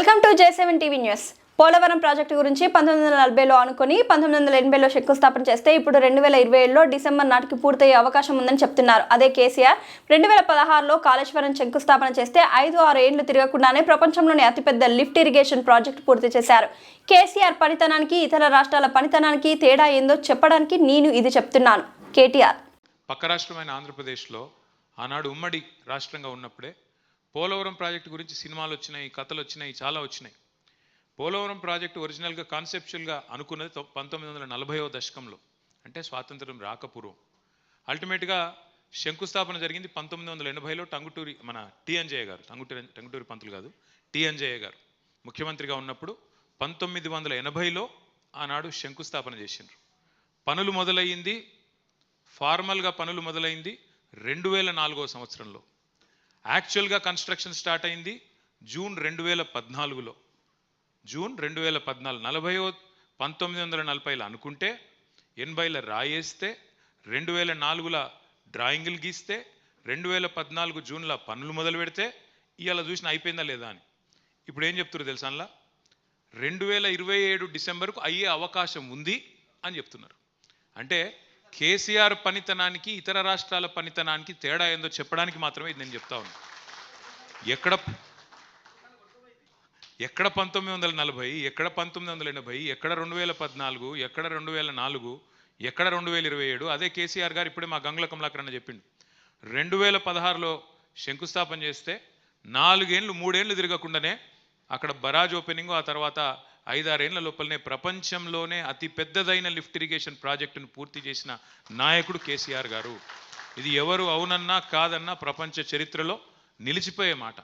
Welcome to J seven TV news. Polavaram project గురించి పంతొమ్మిది వందల నలభైలో అనుకుని పంతొమ్మిది వందల ఎనభైలో శంకుస్థాపన చేస్తే ఇప్పుడు రెండు వేల ఇరవై ఏడులో డిసెంబర్ నాటికి పూర్తయ్యే అవకాశం ఉందని చెప్తున్నారు. అదే కేసీఆర్ రెండు వేల పదహారులో కాళేశ్వరం శంకుస్థాపన చేస్తే ఐదు ఆరు ఏళ్ళు తిరగకుండానే ప్రపంచంలోని అతిపెద్ద లిఫ్ట్ ఇరిగేషన్ ప్రాజెక్టు పూర్తి చేశారు. కేసీఆర్ పనితనానికి ఇతర రాష్ట్రాల పనితనానికి తేడా ఏందో చెప్పడానికి నేను ఇది చెప్తున్నాను. కేటీఆర్. పక్క రాష్ట్రమైన ఆంధ్రప్రదేశ్లో ఆనాడు ఉమ్మడి రాష్ట్రంగా ఉన్నప్పుడే పోలవరం ప్రాజెక్టు గురించి సినిమాలు వచ్చినాయి కథలు వచ్చినాయి చాలా వచ్చినాయి. పోలవరం ప్రాజెక్టు ఒరిజినల్గా కాన్సెప్చువల్గా అనుకున్నది పంతొమ్మిది వందల నలభైవ దశకంలో. అంటే స్వాతంత్రం రాకపూర్వం. అల్టిమేట్గా శంకుస్థాపన జరిగింది పంతొమ్మిది వందల ఎనభైలో టంగుటూరి మన టి అంజయ్య గారు. టంగుటూరి టంగుటూరి పంతులు కాదు టి అంజయ్య గారు. ముఖ్యమంత్రిగా ఉన్నప్పుడు పంతొమ్మిది వందల ఎనభైలో ఆనాడు శంకుస్థాపన చేసిండ్రు. పనులు మొదలయ్యింది ఫార్మల్గా పనులు మొదలైంది రెండు వేల నాలుగో సంవత్సరంలో. యాక్చువల్గా కన్స్ట్రక్షన్ స్టార్ట్ అయింది జూన్ రెండు వేల పద్నాలుగులో. జూన్ రెండు వేల పద్నాలుగు నలభై పంతొమ్మిది వందల నలభైలో అనుకుంటే ఎనభైలో రాయేస్తే రెండు వేల నాలుగుల డ్రాయింగులు గీస్తే రెండు వేల పద్నాలుగు జూన్లో పనులు మొదలు పెడితే ఇవాళ చూసిన అయిపోయిందా లేదా అని. ఇప్పుడు ఏం చెప్తున్నారు తెలుసా రెండు వేల ఇరవై ఏడు డిసెంబర్కు అయ్యే అవకాశం ఉంది అని చెప్తున్నారు. అంటే కేసీఆర్ పనితనానికి ఇతర రాష్ట్రాల పనితనానికి తేడా ఏందో చెప్పడానికి మాత్రమే ఇది నేను చెప్తా ఉన్నా. ఎక్కడ ఎక్కడ పంతొమ్మిది వందల నలభై ఎక్కడ పంతొమ్మిది వందల ఎనభై ఎక్కడ రెండు వేల పద్నాలుగు ఎక్కడ రెండు వేల నాలుగు ఎక్కడ రెండు వేల ఇరవై ఏడు అదే కేసీఆర్ గారు ఇప్పుడే మా గంగుల కమలాకర్ అన్న చెప్పిండు. రెండు వేల పదహారులో శంకుస్థాపన చేస్తే నాలుగేండ్లు మూడేండ్లు తిరగకుండానే అక్కడ బరాజ్ ఓపెనింగ్ ఆ తర్వాత ఐదారేళ్ళ లోపలనే ప్రపంచంలోనే అతి పెద్దదైన లిఫ్ట్ ఇరిగేషన్ ప్రాజెక్టును పూర్తి చేసిన నాయకుడు కేసీఆర్ గారు. ఇది ఎవరు అవునన్నా కాదన్నా ప్రపంచ చరిత్రలో నిలిచిపోయే మాట.